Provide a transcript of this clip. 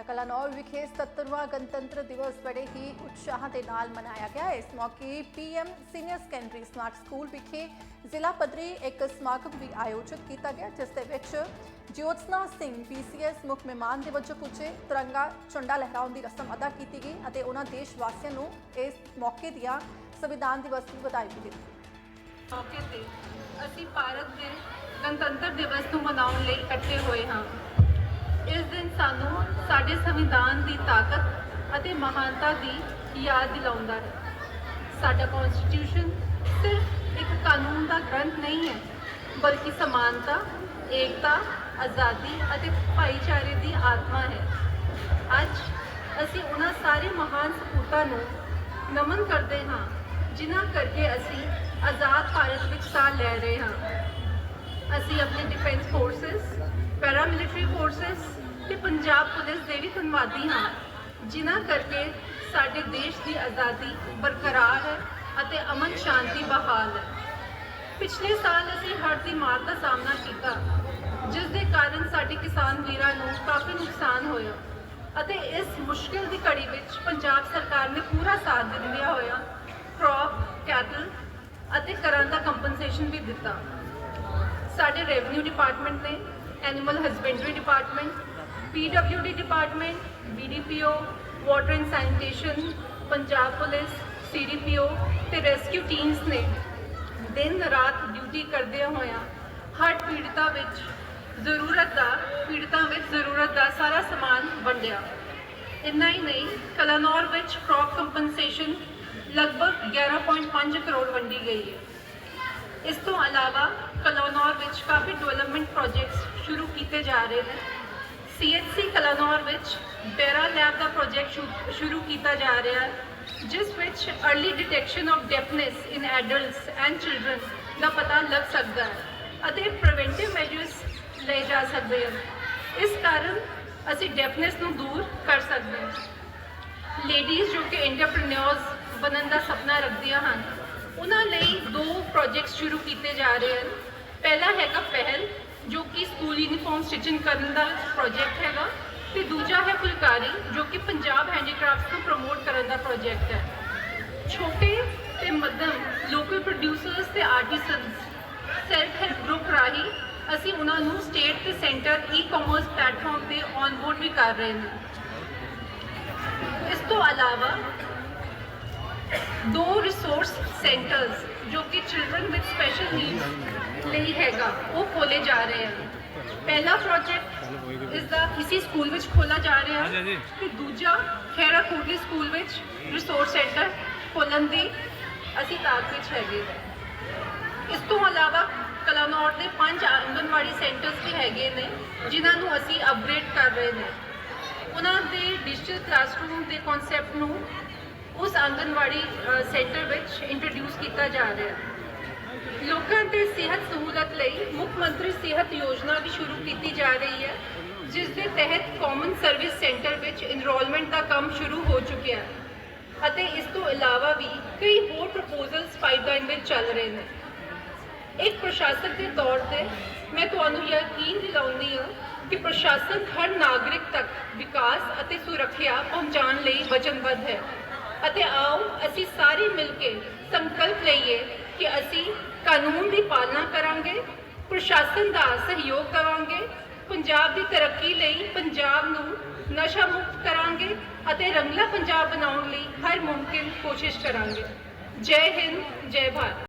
ਤਾਂ ਕਲਾਨੌਰ ਵਿਖੇ 77ਵਾਂ ਗਣਤੰਤਰ ਦਿਵਸ ਬੜੇ ਹੀ ਉਤਸ਼ਾਹ ਦੇ ਨਾਲ ਮਨਾਇਆ ਗਿਆ। ਇਸ ਮੌਕੇ PM senior secondary smart school ਵਿਖੇ ਜ਼ਿਲ੍ਹਾ ਪੱਧਰੀ ਇੱਕ ਸਮਾਗਮ ਵੀ ਆਯੋਜਿਤ ਕੀਤਾ ਗਿਆ, ਜਿਸ ਦੇ ਵਿੱਚ ਜੋਤਸਨਾ ਸਿੰਘ, ਪੀਸੀਐਸ ਮੁੱਖ ਮਹਿਮਾਨ ਦੇ ਵਜੋਂ ਪੁੱਜੇ। ਤਿਰੰਗਾ ਝੰਡਾ ਲਹਿਰਾਉਣ ਦੀ ਰਸਮ ਅਦਾ ਕੀਤੀ ਗਈ ਅਤੇ ਉਹਨਾਂ ਦੇਸ਼ ਵਾਸੀਆਂ ਨੂੰ ਇਸ ਮੌਕੇ ਦੀਆਂ ਸੰਵਿਧਾਨ ਦਿਵਸ ਦੀ ਵਧਾਈ ਵੀ ਦਿੱਤੀ। ਮੌਕੇ ਤੇ ਅਸੀਂ ਭਾਰਤ ਦੇ ਗਣਤੰਤਰ ਦਿਵਸ ਨੂੰ ਮਨਾਉਣ ਲਈ ਇਕੱਠੇ ਹੋਏ ਹਾਂ। ਇਸ ਦਿਨ ਸਾਨੂੰ ਸਾਡੇ ਸੰਵਿਧਾਨ ਦੀ ਤਾਕਤ ਅਤੇ ਮਹਾਨਤਾ ਦੀ ਯਾਦ ਦਿਲਾਉਂਦਾ ਹੈ। ਸਾਡਾ ਕਨਸਟੀਟਿਊਸ਼ਨ ਸਿਰਫ ਇੱਕ ਕਾਨੂੰਨ ਦਾ ਗ੍ਰੰਥ ਨਹੀਂ ਹੈ, ਬਲਕਿ ਸਮਾਨਤਾ, ਏਕਤਾ, ਆਜ਼ਾਦੀ ਅਤੇ ਭਾਈਚਾਰੇ ਦੀ ਆਤਮਾ ਹੈ। ਅੱਜ ਅਸੀਂ ਉਹਨਾਂ ਸਾਰੇ ਮਹਾਨ ਸਪੂਤਾਂ ਨੂੰ ਨਮਨ ਕਰਦੇ ਹਾਂ, ਜਿਨ੍ਹਾਂ ਕਰਕੇ ਅਸੀਂ ਆਜ਼ਾਦ ਭਾਰਤ ਵਿੱਚ ਸਾਹ ਲੈ ਰਹੇ ਹਾਂ। ਅਸੀਂ ਆਪਣੇ ਡਿਫੈਂਸ ਫੋਰਸਸ ਪੈਰਾਮਿਲਟਰੀ ਫੋਰਸਸ ਤੇ ਪੰਜਾਬ ਪੁਲਿਸ ਦੇ ਵੀ ਧੰਨਵਾਦੀ ਹਾਂ, ਜਿਨ੍ਹਾਂ ਕਰਕੇ ਸਾਡੇ ਦੇਸ਼ ਦੀ ਆਜ਼ਾਦੀ ਬਰਕਰਾਰ ਹੈ ਅਤੇ ਅਮਨ ਸ਼ਾਂਤੀ ਬਹਾਲ ਹੈ। ਪਿਛਲੇ ਸਾਲ ਅਸੀਂ ਹੜ੍ਹ ਦੀ ਮਾਰ ਦਾ ਸਾਹਮਣਾ ਕੀਤਾ, ਜਿਸ ਦੇ ਕਾਰਨ ਸਾਡੇ ਕਿਸਾਨ ਵੀਰਾਂ ਨੂੰ ਕਾਫੀ ਨੁਕਸਾਨ ਹੋਇਆ ਅਤੇ ਇਸ ਮੁਸ਼ਕਿਲ ਦੀ ਘੜੀ ਵਿੱਚ ਪੰਜਾਬ ਸਰਕਾਰ ਨੇ ਪੂਰਾ ਸਾਥ ਦਿੰਦਿਆਂ ਹੋਇਆ ਕ੍ਰੌਪ ਕੈਟਲ ਅਤੇ ਕਰਾਂ ਦਾ ਕੰਪਨਸੇਸ਼ਨ ਵੀ ਦਿੱਤਾ। ਸਾਡੇ ਰੈਵਨਿਊ ਡਿਪਾਰਟਮੈਂਟ ਨੇ animal husbandry department PWD department BDPO water and sanitation Punjab police CDPO ਤੇ ਰੈਸਕਿਊ ਟੀਮਸ ਨੇ ਦਿਨ ਰਾਤ ਡਿਊਟੀ ਕਰਦਿਆਂ ਹੋਇਆਂ ਹਰ ਪੀੜਤਾ ਵਿੱਚ ਜ਼ਰੂਰਤ ਦਾ, ਪੀੜਤਾਂ ਵਿੱਚ ਜ਼ਰੂਰਤ ਦਾ ਸਾਰਾ ਸਮਾਨ ਵੰਡਿਆ। ਇੰਨਾ ਹੀ ਨਹੀਂ, ਕਲਾਨੌਰ ਵਿੱਚ ਕ੍ਰੌਪ ਕੰਪਨਸੇਸ਼ਨ ਲਗਭਗ 11.5 ਕਰੋੜ ਵੰਡੀ ਗਈ ਹੈ। ਇਸ ਤੋਂ ਇਲਾਵਾ ਕਲਾਨੌਰ ਵਿੱਚ ਕਾਫੀ ਡਿਵੈਲਪਮੈਂਟ ਪ੍ਰੋਜੈਕਟਸ ਸ਼ੁਰੂ ਕੀਤੇ ਜਾ ਰਹੇ ਨੇ। ਸੀਐਚਸੀ ਕਲਾਨੌਰ ਵਿੱਚ ਡੇਰਾ ਲੈਬ ਦਾ ਪ੍ਰੋਜੈਕਟ ਸ਼ੁਰੂ ਕੀਤਾ ਜਾ ਰਿਹਾ ਹੈ, ਜਿਸ ਵਿੱਚ early detection of deafness in adults and children ਦਾ ਪਤਾ ਲੱਗ ਸਕਦਾ ਹੈ ਅਤੇ ਪ੍ਰੀਵੈਂਟਿਵ ਮੈਜਰਸ ਲਏ ਜਾ ਸਕਦੇ ਹਨ। ਇਸ ਕਾਰਨ ਅਸੀਂ ਡੈਫਨੈਸ ਨੂੰ ਦੂਰ ਕਰ ਸਕਦੇ ਹਾਂ। ਲੇਡੀਜ਼ ਜੋ ਕਿ ਐਂਟਰਪ੍ਰੀਨਿਓਰਸ ਬਣਨ ਦਾ ਸੁਪਨਾ ਰੱਖਦੀਆਂ ਹਨ, ਉਹਨਾਂ ਲਈ ਦੋ ਪ੍ਰੋਜੈਕਟਸ ਸ਼ੁਰੂ ਕੀਤੇ ਜਾ ਰਹੇ ਹਨ। ਪਹਿਲਾ ਹੈਗਾ ਪਹਿਲ ਜੋ ਕਿ ਸਕੂਲ ਯੂਨੀਫਾਰਮ ਸਟਿਚਿੰਗ ਕਰਨ ਦਾ ਪ੍ਰੋਜੈਕਟ ਹੈਗਾ ਤੇ ਦੂਜਾ ਹੈ ਫੁਲਕਾਰੀ, ਜੋ ਕਿ ਪੰਜਾਬ ਹੈਂਡੀਕ੍ਰਾਫਟਸ ਨੂੰ ਪ੍ਰਮੋਟ ਕਰਨ ਦਾ ਪ੍ਰੋਜੈਕਟ ਹੈ। ਛੋਟੇ ਤੇ ਮੱਧਮ ਲੋਕਲ ਪ੍ਰੋਡਿਊਸਰਸ ਤੇ ਆਰਟਿਸਨਸ ਸੈਲਫ ਹੈਲਪ ਗਰੁੱਪ ਰਾਹੀਂ ਅਸੀਂ ਉਹਨਾਂ ਨੂੰ ਸਟੇਟ ਤੇ ਸੈਂਟਰ ਈ-ਕਾਮਰਸ ਪਲੇਟਫਾਰਮ ਤੇ ਔਨਬੋਰਡ ਵੀ ਕਰ ਰਹੇ ਨੇ। ਇਸ ਤੋਂ ਇਲਾਵਾ ਦੋ ਰਿਸੋਰਸ ਸੈਂਟਰਸ ਜੋ ਕਿ ਚਿਲड्रन ਵਿਦ ਸਪੈਸ਼ਲ ਨੀਡਸ ਲਈ ਹੈਗਾ ਉਹ ਖੋਲੇ ਜਾ ਰਹੇ ਹਨ। ਪਹਿਲਾ ਪ੍ਰੋਜੈਕਟ ਇਸ ਦਾ ਇਸੇ ਸਕੂਲ ਵਿੱਚ ਖੋਲਾ ਜਾ ਰਿਹਾ ਹੈ। ਤੇ ਦੂਜਾ ਖੈਰਾ ਕੋਟਲੀ ਸਕੂਲ ਵਿੱਚ ਰਿਸੋਰਸ ਸੈਂਟਰ ਖੋਲਣ ਦੀ ਅਸੀਂ ਤਾਕ ਵਿੱਚ ਹੈਗੇ ਇਸ ਤੋਂ ਇਲਾਵਾ ਕਲਾਨੌਰ ਦੇ ਪੰਜ ਆਂਗਨਵਾੜੀ ਸੈਂਟਰਸ ਵੀ ਹੈਗੇ ਨੇ ਜਿਨ੍ਹਾਂ ਨੂੰ ਅਸੀਂ ਅਪਗ੍ਰੇਡ ਕਰ ਰਹੇ ਨੇ। ਉਹਨਾਂ ਦੇ ਡਿਜੀਟਲ ਕਲਾਸਰੂਮ ਦੇ ਕਨਸੈਪਟ ਨੂੰ ਉਸ ਆਂਗਨਵਾੜੀ ਸੈਂਟਰ ਵਿੱਚ ਇੰਟਰੋਡਿਊਸ ਕੀਤਾ ਜਾ ਰਿਹਾ ਹੈ। ਲੋਕਾਂ ਦੇ ਸਿਹਤ ਸਹੂਲਤ ਲਈ ਮੁੱਖ ਮੰਤਰੀ ਸਿਹਤ ਯੋਜਨਾ ਵੀ ਸ਼ੁਰੂ ਕੀਤੀ ਜਾ ਰਹੀ ਹੈ, ਜਿਸ ਦੇ ਤਹਿਤ ਕਾਮਨ ਸਰਵਿਸ ਸੈਂਟਰ ਵਿੱਚ ਇਨਰੋਲਮੈਂਟ ਦਾ ਕੰਮ ਸ਼ੁਰੂ ਹੋ ਚੁੱਕਿਆ ਹੈ। ਅਤੇ ਇਸ ਤੋਂ ਇਲਾਵਾ ਵੀ ਕਈ ਹੋਰ ਪ੍ਰਪੋਜ਼ਲਸ ਪਾਈਪਲਾਈਨ ਵਿੱਚ ਚੱਲ ਰਹੇ ਨੇ। ਇੱਕ ਪ੍ਰਸ਼ਾਸਕ ਦੇ ਤੌਰ ਤੇ ਮੈਂ ਤੁਹਾਨੂੰ ਯਕੀਨ ਦਿਲਾਉਂਦੀ ਹਾਂ ਕਿ ਪ੍ਰਸ਼ਾਸਨ ਹਰ ਨਾਗਰਿਕ ਤੱਕ ਵਿਕਾਸ ਅਤੇ ਸੁਰੱਖਿਆ ਪਹੁੰਚਾਉਣ ਲਈ ਵਚਨਬੱਧ ਹੈ। ਅਤੇ ਆਓ ਅਸੀਂ ਸਾਰੇ ਮਿਲ ਕੇ ਸੰਕਲਪ ਲਈਏ ਕਿ ਅਸੀਂ ਕਾਨੂੰਨ ਦੀ ਪਾਲਣਾ ਕਰਾਂਗੇ, ਪ੍ਰਸ਼ਾਸਨ ਦਾ ਸਹਿਯੋਗ ਕਰਾਂਗੇ, ਪੰਜਾਬ ਦੀ ਤਰੱਕੀ ਲਈ ਪੰਜਾਬ ਨੂੰ ਨਸ਼ਾ ਮੁਕਤ ਕਰਾਂਗੇ ਅਤੇ ਰੰਗਲਾ ਪੰਜਾਬ ਬਣਾਉਣ ਲਈ ਹਰ ਮੁਮਕਿਨ ਕੋਸ਼ਿਸ਼ ਕਰਾਂਗੇ। ਜੈ ਹਿੰਦ, ਜੈ ਭਾਰਤ।